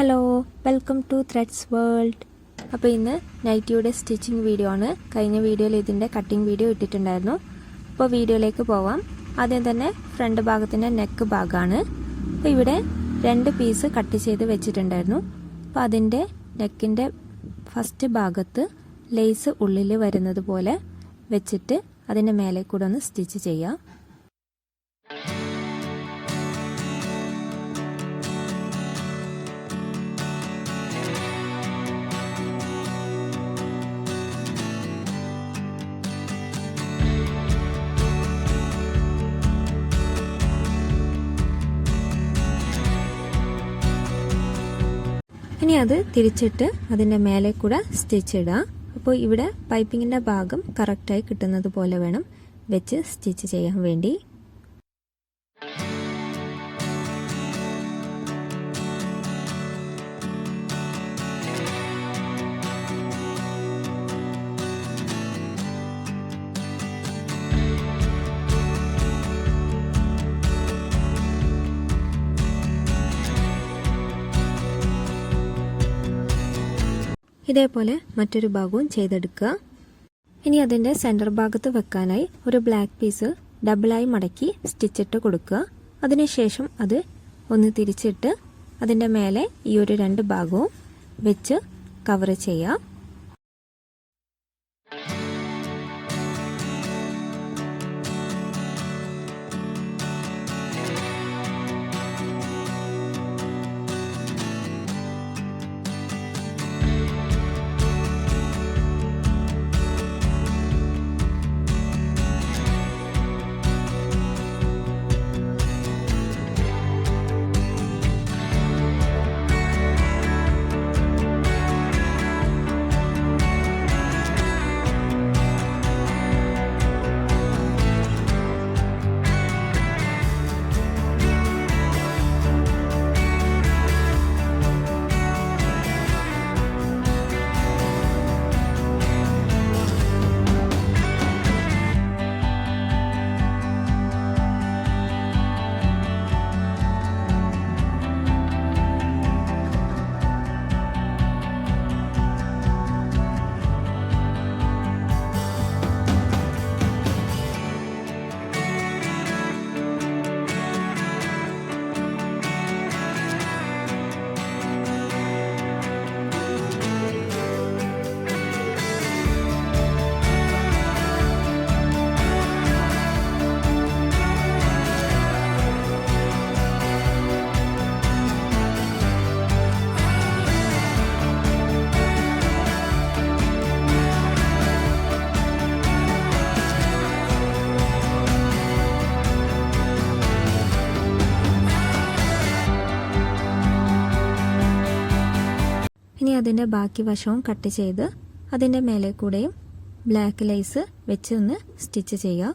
Hello welcome to threads world അപ്പോൾ ഇന്ന് നൈറ്റിയുടെ stitching video ആണ്. കഴിഞ്ഞ വീഡിയോയിൽ ഇതിന്റെ കട്ടിംഗ് വീഡിയോ ഇട്ടിട്ടുണ്ടായിരുന്നു. അപ്പോൾ വീഡിയോയിലേക്ക് പോവാം. ആദ്യം തന്നെ ഫ്രണ്ട് ഭാഗത്തിന്റെ നെക്ക് ഭാഗമാണ് അപ്പോൾ ഇവിടെ രണ്ട് പീസ് കട്ട് ചെയ്ത് വെച്ചിട്ടുണ്ടായിരുന്നു. അപ്പോൾ അതിന്റെ നെക്കിന്റെ ഫസ്റ്റ് ഭാഗത്ത് ലേസ് ഉള്ളിൽ വരുന്നത് പോലെ വെച്ചിട്ട് അതിന്റെ മേലെ കൂടെ ഒന്ന് സ്റ്റിച്ച് ചെയ്യാം. ഇനി അത് തിരിച്ചിട്ട് അതിന്റെ മേലെ കൂടെ സ്റ്റിച്ച് ഇടാം. അപ്പോൾ ഇവിടെ പൈപ്പിങ്ങിന്റെ ഭാഗം കറക്റ്റായി കിട്ടുന്നത് പോലെ വേണം വെച്ച് സ്റ്റിച്ച് ചെയ്യാൻ വേണ്ടി. ഇതേപോലെ മറ്റൊരു ഭാഗവും ചെയ്തെടുക്കുക. ഇനി അതിന്റെ സെന്റർ ഭാഗത്ത് വെക്കാനായി ഒരു ബ്ലാക്ക് പീസ് ഡബിളായി മടക്കി സ്റ്റിച്ചിട്ട് കൊടുക്കുക. അതിനുശേഷം അത് ഒന്ന് തിരിച്ചിട്ട് അതിന്റെ മേലെ ഈ ഒരു രണ്ട് ഭാഗവും വെച്ച് കവർ ചെയ്യുക അതിന്റെ ബാക്കി വശവും കട്ട് ചെയ്ത് അതിന്റെ മേലെ കൂടെയും ബ്ലാക്ക് ലൈസ് വെച്ച് ഒന്ന് സ്റ്റിച്ച് ചെയ്യുക.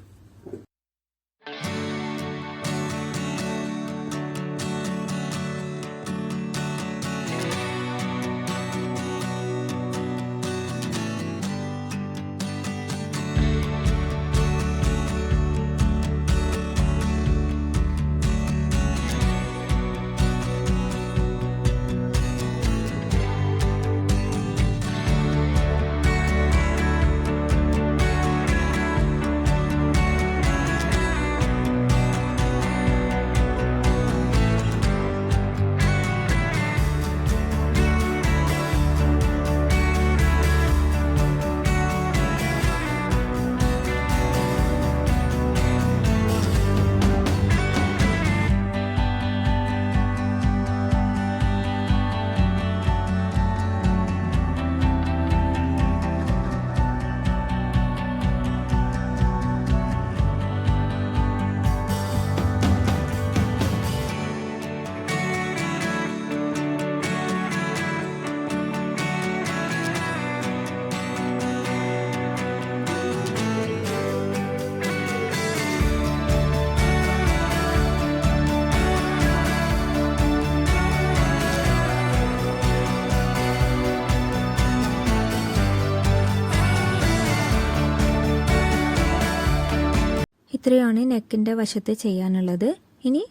ഇത്രയാണ് നെക്കിന്റെ വശത്ത് ചെയ്യാനുള്ളത്. ഇനി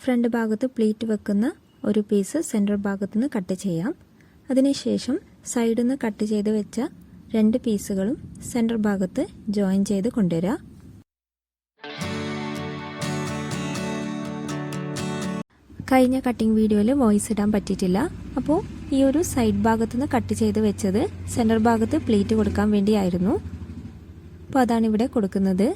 ഫ്രണ്ട് ഭാഗത്ത് പ്ലീറ്റ് വെക്കുന്ന ഒരു പീസ് സെന്റർ ഭാഗത്തു നിന്ന് കട്ട് ചെയ്യാം. അതിനുശേഷം സൈഡിൽ നിന്ന് കട്ട് ചെയ്ത് വെച്ച രണ്ട് പീസുകളും സെന്റർ ഭാഗത്ത് ജോയിൻ ചെയ്ത് കൊണ്ടുവരാം. കഴിഞ്ഞ കട്ടിംഗ് വീഡിയോയിൽ വോയിസ് ഇടാൻ പറ്റിയിട്ടില്ല. അപ്പോൾ ഈ ഒരു സൈഡ് ഭാഗത്തു നിന്ന് കട്ട് ചെയ്ത് വെച്ചത് സെന്റർ ഭാഗത്ത് പ്ലേറ്റ് കൊടുക്കാൻ വേണ്ടിയായിരുന്നു. അപ്പോൾ അതാണ് ഇവിടെ കൊടുക്കുന്നത്.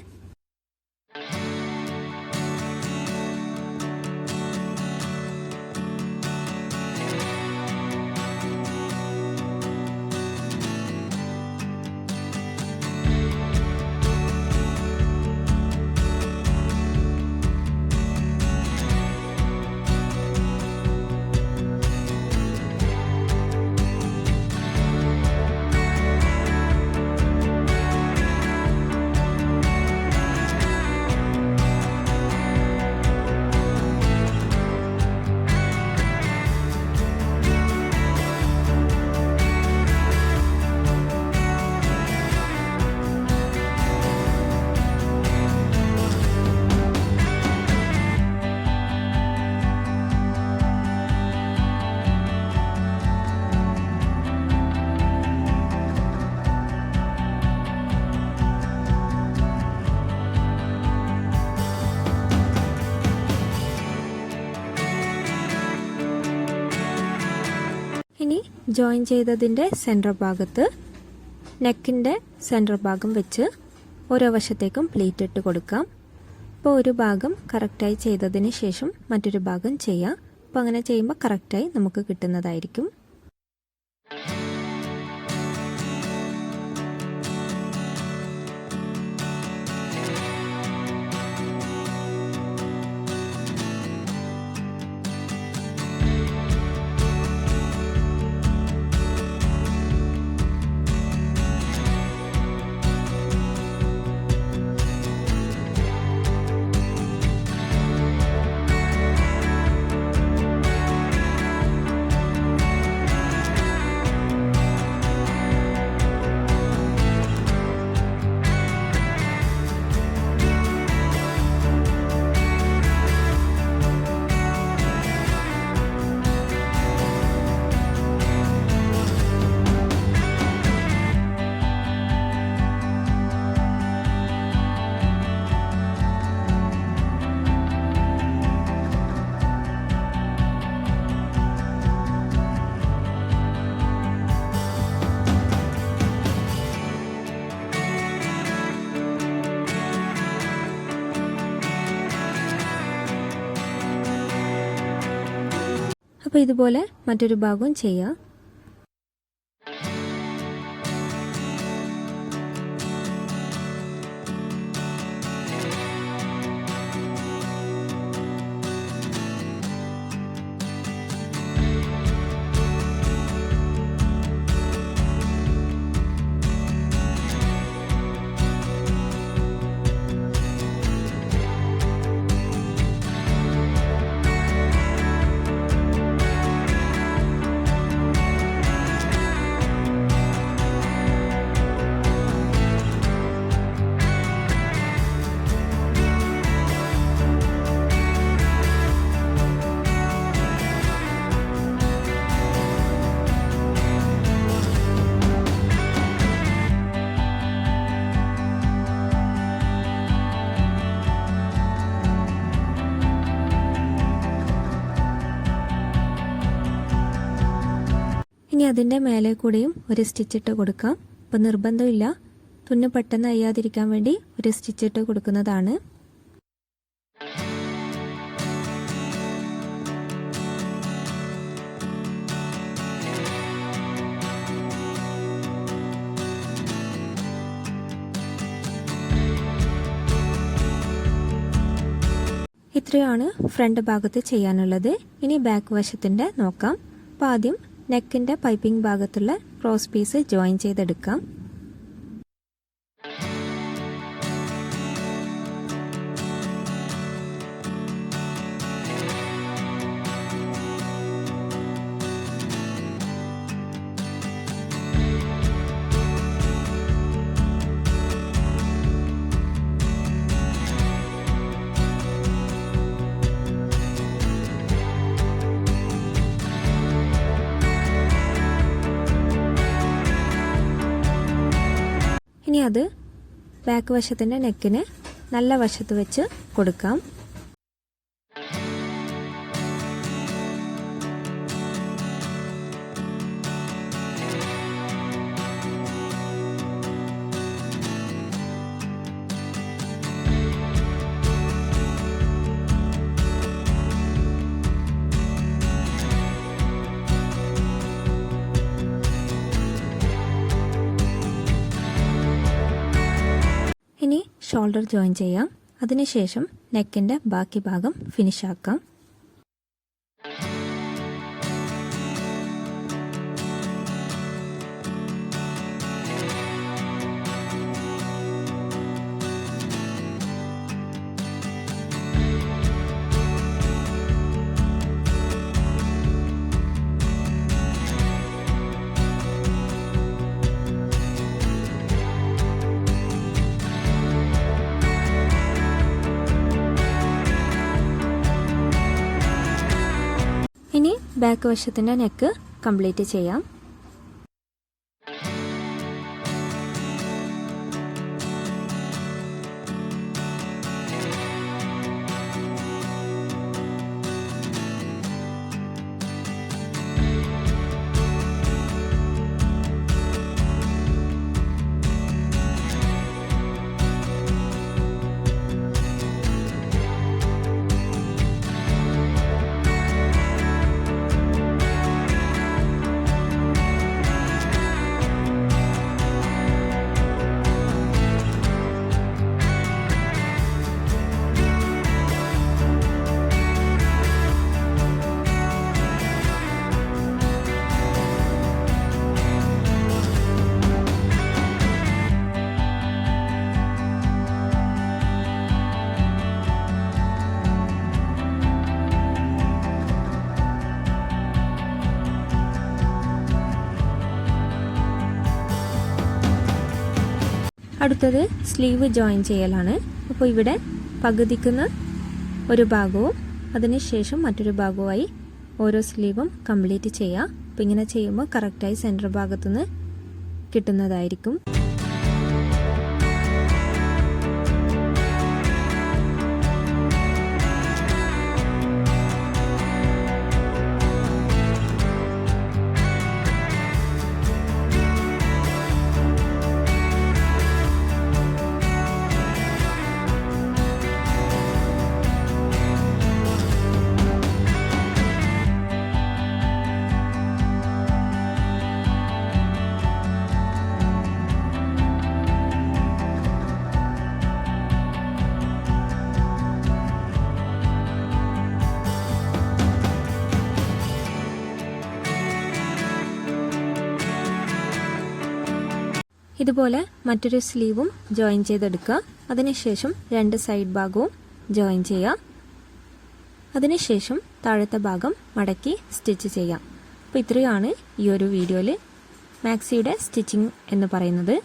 ജോയിൻ ചെയ്തതിന്റെ സെന്റർ ഭാഗത്ത് നെക്കിന്റെ സെന്റർ ഭാഗം വെച്ച് ഓരോ വശത്തേക്കും പ്ലേറ്റ് ഇട്ട് കൊടുക്കാം. അപ്പോൾ ഒരു ഭാഗം കറക്റ്റായി ചെയ്തതിന് ശേഷം മറ്റൊരു ഭാഗം ചെയ്യാം. അപ്പോൾ അങ്ങനെ ചെയ്യുമ്പോൾ കറക്റ്റായി നമുക്ക് കിട്ടുന്നതായിരിക്കും. അപ്പോൾ ഇതുപോലെ മറ്റൊരു ഭാഗവും ചെയ്യാം. ഇനി അതിന്റെ മേലെ കൂടെയും ഒരു സ്റ്റിച്ചിട്ട് കൊടുക്കാം. ഇപ്പം നിർബന്ധമില്ല. തുന്ന് പെട്ടെന്ന് അയ്യാതിരിക്കാൻ വേണ്ടി ഒരു സ്റ്റിച്ചിട്ട് കൊടുക്കുന്നതാണ്. ഇത്രയാണ് ഫ്രണ്ട് ഭാഗത്ത് ചെയ്യാനുള്ളത്. ഇനി ബാക്ക് വശത്തിന്റെ നോക്കാം. അപ്പോൾ ആദ്യം നെക്കിന്റെ പൈപ്പിംഗ് ഭാഗത്തുള്ള ക്രോസ് പീസ് ജോയിൻ ചെയ്തെടുക്കാം. അത് ബാക്ക് വശത്തിന്റെ നെക്കിന് നല്ല വശത്ത് വെച്ച് കൊടുക്കാം. ഷോൾഡർ ജോയിൻ ചെയ്യാം. അതിനുശേഷം നെക്കിന്റെ ബാക്കി ഭാഗം ഫിനിഷ് ആക്കാം. ബാക്ക് വശത്തിന്റെ നെക്ക് കംപ്ലീറ്റ് ചെയ്യാം. അടുത്തത് സ്ലീവ് ജോയിൻ ചെയ്യലാണ്. അപ്പോൾ ഇവിടെ പകുതിക്കുന്ന ഒരു ഭാഗവും അതിനുശേഷം മറ്റൊരു ഭാഗവുമായി ഓരോ സ്ലീവും കംപ്ലീറ്റ് ചെയ്യുക. അപ്പോൾ ഇങ്ങനെ ചെയ്യുമ്പോൾ കറക്റ്റായി സെന്റർ ഭാഗത്തുനിന്ന് കിട്ടുന്നതായിരിക്കും. ഇതുപോലെ മറ്റൊരു സ്ലീവും ജോയിൻ ചെയ്തെടുക്കുക. അതിനുശേഷം രണ്ട് സൈഡ് ഭാഗവും ജോയിൻ ചെയ്യുക. അതിനുശേഷം താഴത്തെ ഭാഗം മടക്കി സ്റ്റിച്ച് ചെയ്യാം അപ്പോൾ ഇത്രയാണ് ഈ ഒരു വീഡിയോയിൽ മാക്സിയുടെ സ്റ്റിച്ചിങ് എന്ന് പറയുന്നത്.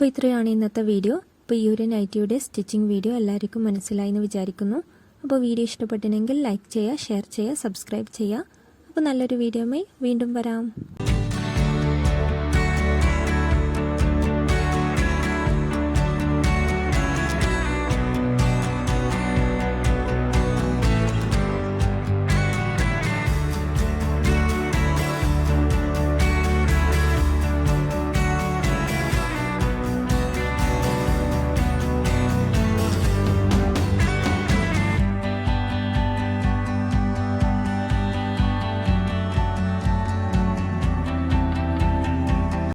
അപ്പോൾ ഇത്രയാണ് ഇന്നത്തെ വീഡിയോ. അപ്പോൾ ഈ ഒരു നൈറ്റിയുടെ സ്റ്റിച്ചിങ് വീഡിയോ എല്ലാവർക്കും മനസ്സിലായി എന്ന് വിചാരിക്കുന്നു. അപ്പോൾ വീഡിയോ ഇഷ്ടപ്പെട്ടിനെങ്കിൽ ലൈക്ക് ചെയ്യുക ഷെയർ ചെയ്യുക സബ്സ്ക്രൈബ് ചെയ്യുക. അപ്പോൾ നല്ലൊരു വീഡിയോ വീണ്ടും വരാം.